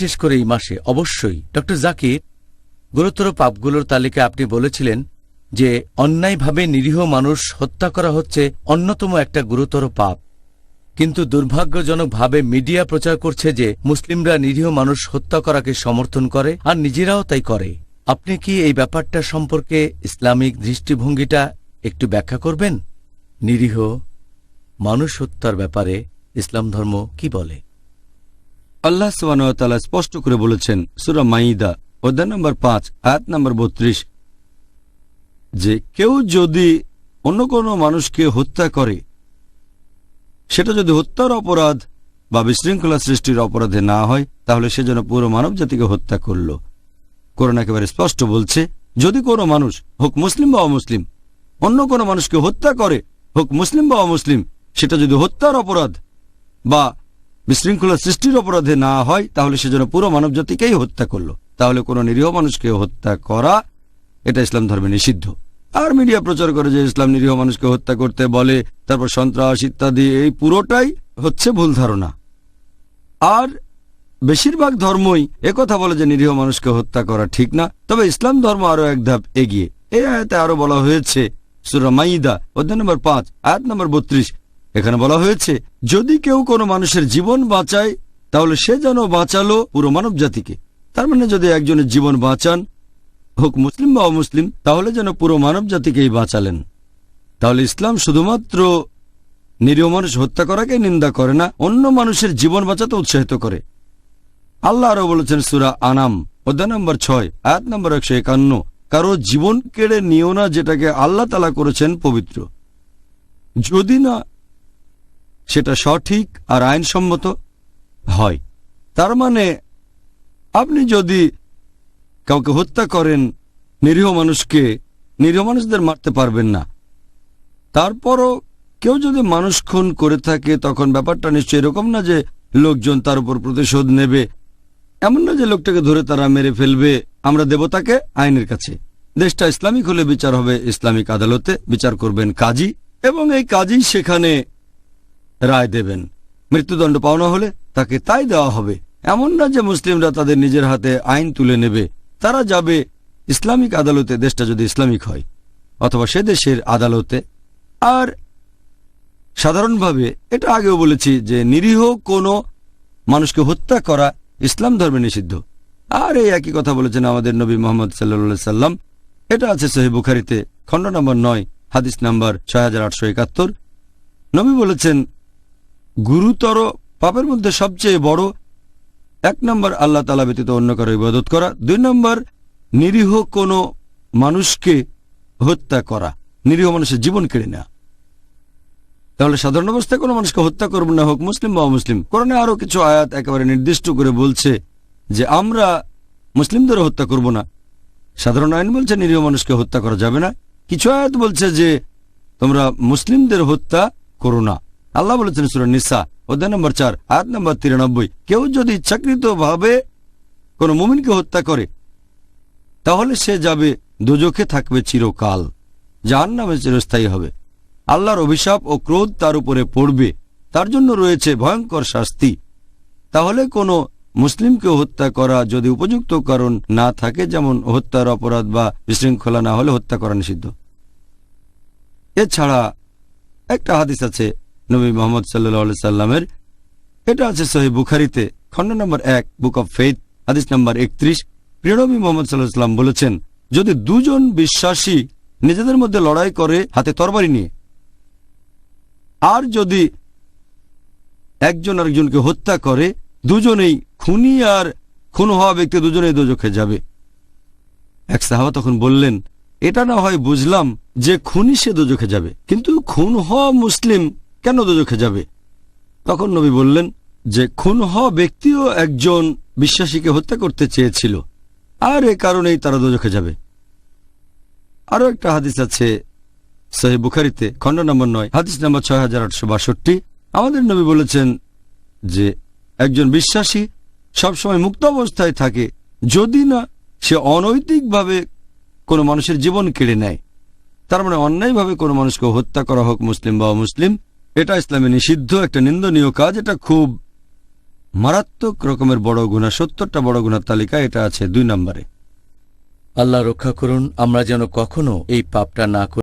বিশেষ করে এই মাসে, অবশ্যই। ডক্টর জাকির, গুরুতর পাপগুলোর তালিকা আপনি বলেছিলেন যে, অন্যায়ভাবে নিরীহ মানুষ হত্যা করা হচ্ছে অন্যতম একটা গুরুতর পাপ। কিন্তু দুর্ভাগ্যজনকভাবে মিডিয়া প্রচার করছে যে, মুসলিমরা নিরীহ মানুষ হত্যা করাকে সমর্থন করে আর নিজেরাও তাই করে। আপনি কি এই ব্যাপারটা সম্পর্কে ইসলামিক দৃষ্টিভঙ্গিটা একটু ব্যাখ্যা করবেন? নিরীহ মানুষ হত্যার ব্যাপারে ইসলাম ধর্ম কি বলে? আল্লাহ সুবাহতালা স্পষ্ট করে বলেছেন, সুরা মাইদা অধ্যায় নম্বর পাঁচ, আয়াত নম্বর বত্রিশ, যে কেউ যদি অন্য কোনো মানুষকে হত্যা করে, সেটা যদি হত্যার অপরাধ বা বিশৃঙ্খলা সৃষ্টির অপরাধে না হয়, তাহলে সে যেন পুরো মানব জাতিকে হত্যা করল। কোরআন একেবারে স্পষ্ট বলছে, যদি কোনো মানুষ, হোক মুসলিম বা অমুসলিম, অন্য কোনো মানুষকে হত্যা করে, হোক মুসলিম বা অমুসলিম, সেটা যদি হত্যার অপরাধ বা বিশৃঙ্খলা সৃষ্টির অপরাধে না হয়, তাহলে সে যেন পুরো মানব জাতিকেই হত্যা করল। তাহলে কোনো নিরীহ মানুষকে হত্যা করা, এটা ইসলাম ধর্মে নিষিদ্ধ। আর মিডিয়া প্রচার করে যে ইসলাম নিরীহ মানুষকে হত্যা করতে বলে, তারপর সন্ত্রাস ইত্যাদি, এই পুরোটাই হচ্ছে ভুল ধারণা। আর বেশিরভাগ ধর্মই একথা বলে যে নিরীহ মানুষকে হত্যা করা ঠিক না, তবে ইসলাম ধর্ম আরও এক ধাপ এগিয়ে। এই আয়াতে আরও বলা হয়েছে, সুরা মাইদা, অধ্যায় নম্বর পাঁচ, আয়াত নম্বর বত্রিশ এখানে বলা হয়েছে, যদি কেউ কোনো মানুষের জীবন বাঁচায়, তাহলে সে যেন বাঁচালো পুরো মানব জাতিকে। তার মানে যদি একজনের জীবন বাঁচান, হোক মুসলিম বা অমুসলিম, তাহলে যেন পুরো মানব জাতিকেই বাঁচালেন। তাহলে ইসলাম শুধুমাত্র নিরীহ মানুষ হত্যা করাকে নিন্দা করে না, অন্য মানুষের জীবন বাঁচাতে উৎসাহিত করে। আল্লাহ আরও বলেছেন সুরা আনাম, অধ্যায় নম্বর ছয়, আয়াত নম্বর একশো একান্ন, কারও জীবন কেড়ে নিও না যেটাকে আল্লাহ তালা করেছেন পবিত্র। যদি না সেটা সঠিক আর আইনসম্মত হয়। তার মানে আপনি যদি কাউকে হত্যা করেন, নিরীহ মানুষকে, নিরীহ মানুষদের মারতে পারবেন না। তারপরও কেউ যদি মানুষ খুন করে থাকে, তখন ব্যাপারটা নিশ্চয় এরকম না যে লোকজন তার উপর প্রতিশোধ নেবে। এমন না যে লোকটাকে ধরে তারা মেরে ফেলবে। আমরা দেব তাকে আইনের কাছে। দেশটা ইসলামিক হলে বিচার হবে। ইসলামিক আদালতে বিচার করবেন কাজী। এবং এই কাজী সেখানে রায় দেবেন। মৃত্যুদণ্ড পাওনা হলে তাকে তাই দেওয়া হবে। এমন না যে মুসলিমরা তাদের নিজের হাতে আইন তুলে নেবে। তারা যাবে ইসলামিক আদালতে, দেশটা যদি ইসলামিক হয়, অথবা সে দেশের আদালতে। আর সাধারণভাবে এটা আগেও বলেছি যে নিরীহ কোনো মানুষকে হত্যা করা ইসলাম ধর্মে নিষিদ্ধ। আর এই একই কথা বলেছেন আমাদের নবী মোহাম্মদ সাল্লা সাল্লাম। এটা আছে সহি বুখারিতে, খণ্ড নম্বর নয়, হাদিস নম্বর ছয় হাজার আটশো একাত্তর। নবী বলেছেন গুরুতর পাপের মধ্যে সবচেয়ে বড়, এক নম্বর আল্লাহ তালা ব্যতীত অন্য কারও ইবাদত করা, দুই নম্বর নিরীহ কোনো মানুষকে হত্যা করা, নিরীহ মানুষের জীবন কেড়ে নেওয়া। তাহলে সাধারণ অবস্থায় কোনো মানুষকে হত্যা করবেন না, হোক মুসলিম বা অমুসলিম। কোরআনে আরও কিছু আয়াত একেবারে নির্দিষ্ট করে বলছে যে আমরা মুসলিমদের হত্যা করব না। সাধারণ আইন বলছে নিরীহ মানুষকে হত্যা করা যাবে না। কিছু আয়াত বলছে যে তোমরা মুসলিমদের হত্যা করো না। আল্লাহ বলেছেন সুরা নিসা, অধ্যায় নম্বর চার, আয়াত নম্বর তিরানব্বই, কেউ যদি ইচ্ছাকৃত ভাবে কোনো মুমিনকে হত্যা করে, তাহলে সে যাবে দুজখে থাকবে চিরকাল জাহান নামে চিরস্থায়ী হবে। আল্লাহর অভিশাপ ও ক্রোধ তার উপরে পড়বে, তার জন্য রয়েছে ভয়ঙ্কর শাস্তি। তাহলে কোনো মুসলিমকে হত্যা করা যদি উপযুক্ত কারণ না থাকে, যেমন হত্যার অপরাধ বা বিশৃঙ্খলা না হলে হত্যা করা নিষিদ্ধ। এছাড়া একটা হাদিস আছে নবী মোহাম্মদ সাল্লা সাল্লামের। এটা আছে সহি বুখারিতে, খণ্ড নম্বর এক, বুক অব ফেইথ, হাদিস নম্বর একত্রিশ। প্রিয়নবী মোহাম্মদ সাল্লাহ সাল্লাম বলেছেন, যদি দুজন বিশ্বাসী নিজেদের মধ্যে লড়াই করে, হাতে তরবারি নিয়ে, আর যদি একজন আরেকজনকে হত্যা করে, দুজনেই খুনি আর খুন হওয়া ব্যক্তি দুজনেই দোজখে যাবে। এক সাহাবা তখন বললেন, এটা না হয় বুঝলাম যে খুনি সে দোজখে যাবে, কিন্তু খুন হওয়া মুসলিম কেন দোজখে যাবে? তখন নবী বললেন, যে খুন হওয়া ব্যক্তিও একজন বিশ্বাসীকে হত্যা করতে চেয়েছিল, আর এ কারণেই তারা দোজখে যাবে। আরও একটা হাদিস আছে সহি বুখারিতে, খণ্ড নম্বর নয়, হাদিস নম্বর ছয় হাজার আটশো বাষট্টি। আমাদের নবী বলেছেন যে একজন বিশ্বাসী সবসময় মুক্ত অবস্থায় থাকে, যদি না সে অনৈতিকভাবে কোনো মানুষের জীবন কেড়ে নেয়। তার মানে অন্যায়ভাবে কোনো মানুষকে হত্যা করা হোক, মুসলিম বা মুসলিম এটা ইসলামে নিষিদ্ধ, একটা নিন্দনীয় কাজ, এটা খুব মারাত্মক রকমের বড় গুণা, সত্তরটা বড় গুণার তালিকা এটা আছে দুই নম্বরে। আল্লাহ রক্ষা করুন, আমরা যেন কখনো এই পাপটা না করি।